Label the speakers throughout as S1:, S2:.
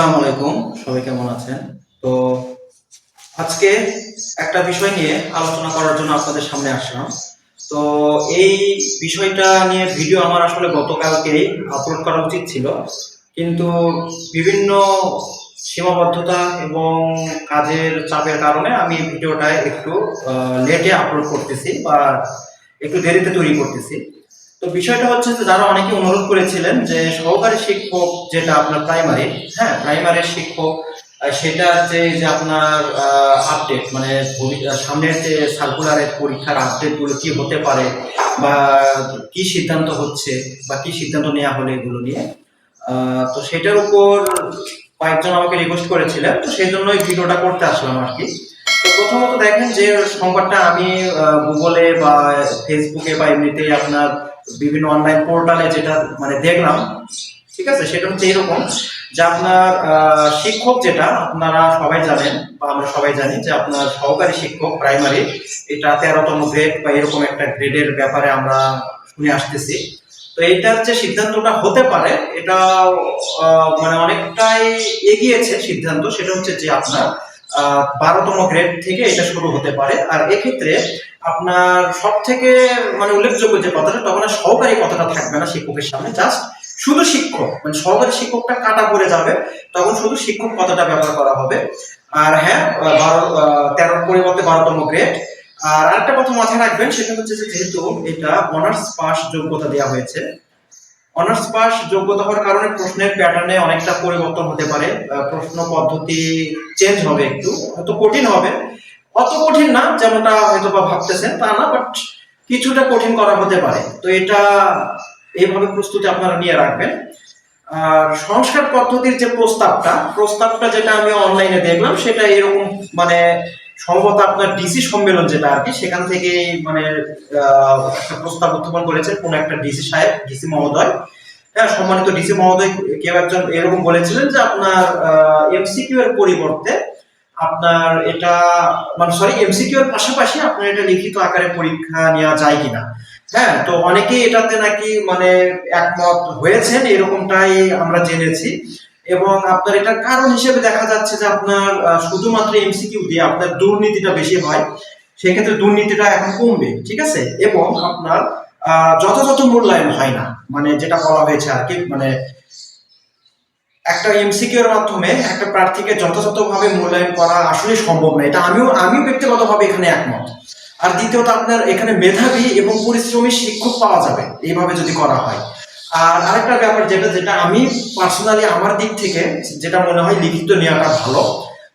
S1: আসসালামু আলাইকুম। সবাই কেমন আছেন? তো আজকে একটা বিষয় নিয়ে আলোচনা করার জন্য আপনাদের সামনে আসলাম। তো এই বিষয়টা নিয়ে ভিডিও আমার আসলে গতকালকেই আপলোড করা উচিত ছিল। কিন্তু বিভিন্ন সীমাবদ্ধতা এবং কাজের চাপের কারণে আমি ভিডিওটা একটু লেটে আপলোড করতেছি বা একটু দেরিতে তৈরি করতেছি। তো বিষয়টা হচ্ছে যে যারা অনেকে অনুরোধ করেছিলেন যে সহকারী শিক্ষক যেটা আপনার প্রাইমারি হ্যাঁ প্রাইমারির শিক্ষক সেটা যে যে আপনার আপডেট মানে সামনের যে সার্কুলারের পরীক্ষার আপডেটগুলো কি হতে পারে বা কি সিদ্ধান্ত হচ্ছে বা কি সিদ্ধান্ত নেওয়া হলো এগুলো নিয়ে তো সেটার উপর কয়েকজন আমাকে রিকোয়েস্ট করেছিলেন, তো সেই জন্য এই ভিডিওটা করতে আসলাম আর কি। তো প্রথমত দেখেন যে সংবাদটা আমি গুগলে বা ফেসবুকে বা এমনিতে আপনার বিভিন্ন অনলাইন পোর্টালে যেটা মানে দেখলাম, ঠিক আছে? সেটা হচ্ছে এরকম যে আপনার শিক্ষক যেটা, আপনারা সবাই জানেন, বা আমরা সবাই জানি যে আপনার সহকারী শিক্ষক প্রাইমারি এটা তেরোতম গ্রেড বা এরকম একটা গ্রেডের ব্যাপারে আমরা শুনে আসতেছি। তো এইটার যে সিদ্ধান্তটা হতে পারে এটা মানে অনেকটাই এগিয়েছে সিদ্ধান্ত, সেটা হচ্ছে যে আপনার বারোতম গ্রেড থেকে এটা শুরু হতে পারে। আর এক্ষেত্রে আপনার সব থেকে মানে উল্লেখযোগ্য যে কথাটা, তখন আর সহকারী কথাটা থাকবে না শিক্ষকের সামনে জাস্ট শুধু শিক্ষক মানে সহকারী শিক্ষকটা কাটা পড়ে যাবে, তখন শুধু শিক্ষক কথাটা ব্যবহার করা হবে। আর হ্যাঁ তেরোর পরিবর্তে বারোতম গ্রেড আর আরেকটা কথা মাথায় রাখবেন, সেটা হচ্ছে যে যেহেতু এটা অনার্স পাস যোগ্যতা দেওয়া হয়েছে অনার্স পাস যোগ্যতা হওয়ার কারণে প্রশ্নের প্যাটার্নে অনেকটা পরিবর্তন হতে পারে প্রশ্ন পদ্ধতি চেঞ্জ হবে একটু, হয়তো কঠিন হবে অত কঠিন না, যেমনটা হয়তো বা ভাবতেছেন তা না বাট কিছুটা কঠিন করা হতে পারে। তো এটা এইভাবে প্রস্তুতি আপনারা নিয়ে রাখবেন। আর সংস্কার পদ্ধতির যে প্রস্তাবটা প্রস্তাবটা যেটা আমি অনলাইনে দেখলাম, সেটা এরকম মানে সম্ভবত আপনার ডিসি সম্মেলন যেটা আর কি, সেখান থেকে মানে একটা প্রস্তাব উত্থাপন করেছেন কোন একটা ডিসি সাহেব ডিসি মহোদয়। হ্যাঁ সম্মানিত ডিসি মহোদয়, কেউ একজন এরকম বলেছিলেন যে আপনার এমসিকিউ এর পরিবর্তে আপনার এটা মানে সরি এমসিকিউ এর পাশাপাশি আপনার এটা লিখিত আকারে পরীক্ষা নেওয়া যায় কিনা? হ্যাঁ তো অনেকেই এটাতে নাকি মানে একমত হয়েছেন, এরকমটাই আমরা জেনেছি। এবং আপনার এটার কারণ হিসেবে দেখা যাচ্ছে যে আপনার শুধুমাত্র এমসিকিউ দিয়ে আপনার দুর্নীতিটা বেশি হয়, সেক্ষেত্রে দুর্নীতিটা এখন কমবে, ঠিক আছে? এবং আপনার যথাযথ মূল্যায়ন হয় না মানে যেটা বলা হয়েছে আর কি মানে একটা এমসিকিউ এর মাধ্যমে একটা প্রার্থীকে যথাযথভাবে মূল্যায়ন করা আসলে সম্ভব না। এটা আমিও আমিও ব্যক্তিগতভাবে এখানে একমত। আর দ্বিতীয়ত আপনার এখানে মেধাবী এবং পরিশ্রমী শিক্ষক পাওয়া যাবে, এইভাবে যদি করা হয়। আর আরেকটা ব্যাপার যেটা যেটা আমি পার্সোনালি আমার দিক থেকে যেটা মনে হয় লিখিত নেওয়াটা ভালো।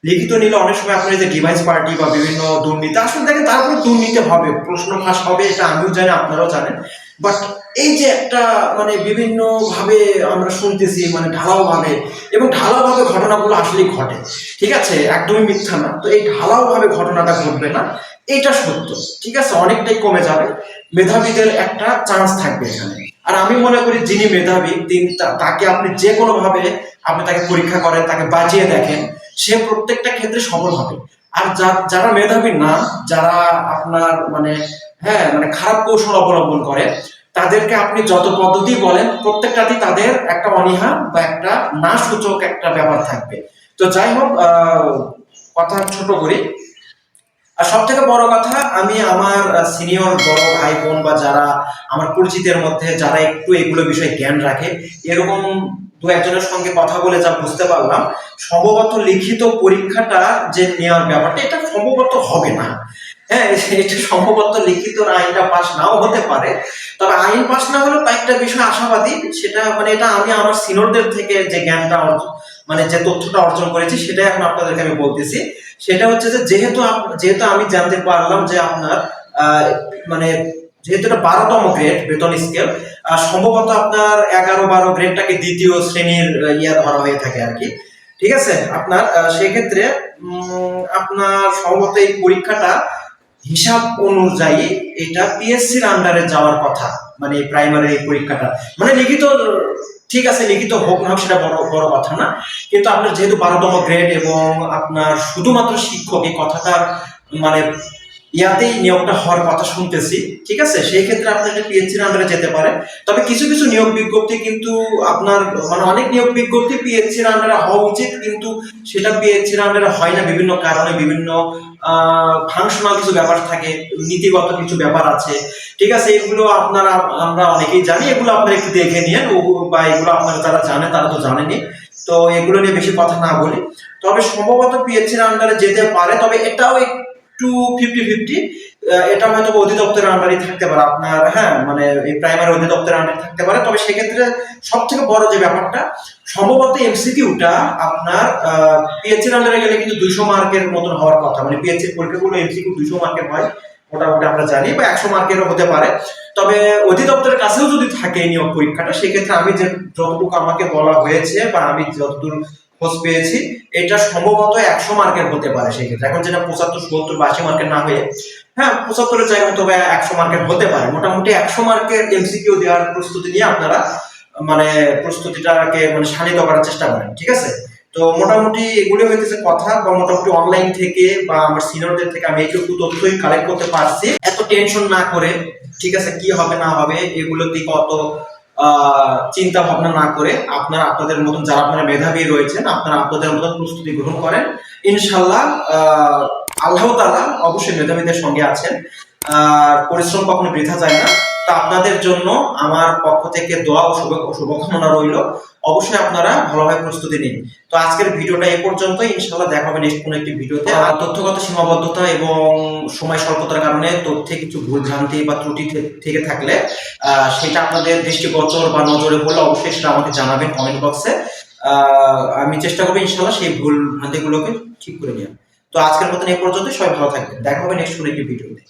S1: লিখিত নিলে অনেক সময় আপনার যে ডিভাইস পার্টি বা বিভিন্ন দুর্নীতি, আসলে দেখেন তারপরে দুর্নীতি হবে, প্রশ্ন ফাঁস হবে, এটা আমিও জানি, আপনারাও জানেন। বাট এই যে একটা মানে বিভিন্ন ভাবে আমরা শুনতেছি মানে ঢালাও ভাবে এবং ঢালাও ভাবে ঘটনাগুলো আসলেই ঘটে, ঠিক আছে? একদমই মিথ্যা না। তো এই ঢালাও ভাবে ঘটনাটা ঘটবে না, এটা সত্য, ঠিক আছে? অনেকটাই কমে যাবে। মেধাবীদের একটা চান্স থাকবে এখানে। আর আমি মনে করি যিনি মেধাবী, তিনি তাকে আপনি যে কোনো ভাবে আপনি তাকে পরীক্ষা করেন, তাকে বাজিয়ে দেখেন, সে প্রত্যেকটা ক্ষেত্রে সফল হবে। আর যারা মেধাবী না, যারা আপনার মানে হ্যাঁ মানে খারাপ কৌশল অবলম্বন করে। তাদেরকে আপনি যত পদ্ধতি বলেন, প্রত্যেকটাতেই তাদের একটা অনীহা বা একটা না সূচক একটা ব্যাপার থাকবে। তো যাই হোক কথা ছোট করি। আর সব থেকে বড় কথা, আমি আমার সিনিয়র বড় ভাই বোন বা যারা আমার পরিচিতের মধ্যে, যারা একটু এগুলো বিষয়ে জ্ঞান রাখে, এরকম দু একজনের সঙ্গে কথা বলে যা বুঝতে পারলাম, সম্ভবত লিখিত পরীক্ষাটা যে নেওয়ার ব্যাপারটা, এটা সম্ভবত হবে না। হ্যাঁ এটা সম্ভবত লিখিত আইনটা পাশ নাও হতে পারে। তবে আইন পাশ না হলেও কয়েকটা বিষয় আশাবাদী, সেটা মানে এটা আমি আমার সিনিয়রদের থেকে যে জ্ঞানটা অর্জন মানে যে তথ্যটা অর্জন করেছি সেটাই এখন আপনাদেরকে আমি বলতেছি। সেটা হচ্ছে যে যেহেতু যেহেতু আমি জানতে পারলাম যে আপনার মানে যেহেতু এটা বারোতম গ্রেড, বেতন স্কেল সম্ভবত আপনার এগারো বারো গ্রেডটাকে দ্বিতীয় শ্রেণির ইয়া ধরা হয়ে থাকে আর কি। ঠিক আছে? আপনার সেক্ষেত্রে আপনার সম্ভবত এই পরীক্ষাটা হিসাব অনুযায়ী এটা পিএসসির আন্ডারে যাওয়ার কথা মানে প্রাইমারি পরীক্ষাটা। মানে লিখিত, ঠিক আছে, লিখিত হোক না সেটা বড় বড় কথা না। কিন্তু আপনার যেহেতু বারোতম গ্রেড এবং আপনার শুধুমাত্র শিক্ষক, এই কথাটার মানে ইয়াতেই নিয়োগটা হওয়ার কথা শুনতেছি, ঠিক আছে? সেই ক্ষেত্রে আপনার পিএইচসির আন্ডারে যেতে পারে। তবে কিছু কিছু নিয়োগ বিজ্ঞপ্তি কিন্তু আপনার মানে অনেক নিয়োগ বিজ্ঞপ্তি পিএইচসির আন্ডারে হওয়া উচিত, কিন্তু সেটা পিএইচসির আন্ডারে হয় না। বিভিন্ন কারণে বিভিন্ন ফাংশনাল কিছু ব্যাপার থাকে, নীতিগত কিছু ব্যাপার আছে, ঠিক আছে? এগুলো আপনারা, আমরা অনেকেই জানি, এগুলো আপনারা একটু দেখে নিন বা এগুলো আপনারা যারা জানে, তারা তো জানেনি। তো এগুলো নিয়ে বেশি কথা না বলি। তবে সম্ভবত পিএইচসির আন্ডারে যেতে পারে, তবে এটাও একটু ফিফটি ফিফটি এটা হয়তো অধিদপ্তরের আন্ডারই থাকতে পারে। আপনার হ্যাঁ মানে এই প্রাইমারি অধিদপ্তরের আন্ডারে থাকতে পারে। তবে সেক্ষেত্রে সব থেকে বড় যে ব্যাপারটা, সম্ভবত এমসিকিউটা আপনার পিএইচসির আন্ডারে গেলে কিন্তু দুইশো মার্কের মতন হওয়ার কথা। মানে পিএইচসির পরীক্ষাগুলো এমসিকিউ দুইশো মার্কের হয়, মোটামুটি আমরা জানি, বা একশো মার্কেরও হতে পারে। তবে অধিদপ্তরের কাছেও যদি থাকে নিয়োগ পরীক্ষাটা, সেক্ষেত্রে আমি যে যতটুকু আমাকে বলা হয়েছে, বা আমি যতদূর খোঁজ পেয়েছি। এটা সম্ভবত একশো মার্কের হতে পারে সেক্ষেত্রে এখন যেটা পঁচাত্তর, সত্তর বা মার্কের না হয়ে হ্যাঁ পঁচাত্তরের জায়গায় হয়তো বা একশো মার্কের হতে পারে। মোটামুটি একশো মার্কের এমসিকিউ দেওয়ার প্রস্তুতি নিয়ে আপনারা মানে প্রস্তুতিটাকে মানে শানিত করার চেষ্টা করেন, ঠিক আছে? তো মোটামুটি এগুলো হইতেছে কথা, বা মোটামুটি অনলাইন থেকে, বা আমার সিনিয়রদের থেকে আমি এইটুকু তথ্যই কালেক্ট করতে পারছি। এত টেনশন না করে, ঠিক আছে, কি হবে, না হবে, এগুলোর দিকে অত চিন্তা ভাবনা না করে আপনারা, আপনাদের মতন যারা আপনারা মেধাবী রয়েছেন, আপনারা আপনাদের মতন প্রস্তুতি গ্রহণ করেন। ইনশাল্লাহ আল্লাহ তালা অবশ্যই মেধাবীদের সঙ্গে আছেন। আর পরিশ্রম কখনো বৃথা যায় না। তো আপনাদের জন্য আমার পক্ষ থেকে দোয়া ও শুভ শুভকামনা রইল। অবশ্যই আপনারা ভালোভাবে প্রস্তুতি নিন। তো আজকের ভিডিওটা এ পর্যন্ত। ইনশাল্লাহ দেখা হবে নেক্সট কোনো একটি ভিডিওতে। আর তথ্যগত সীমাবদ্ধতা এবং সময় স্বল্পতার কারণে তথ্যে কিছু ভুল ভ্রান্তি বা ত্রুটি থেকে থাকলে সেটা আপনাদের দৃষ্টিগোচর বা নজরে পড়লে অবশ্যই সেটা আমাকে জানাবেন কমেন্ট বক্সে আমি চেষ্টা করব ইনশাল্লাহ সেই ভুল ভ্রান্তিগুলোকে ঠিক করে নেওয়া তো আজকের মতন এই পর্যন্ত সবাই ভালো থাকবেন। দেখা হবে নেক্সট কোনো একটি ভিডিওতে।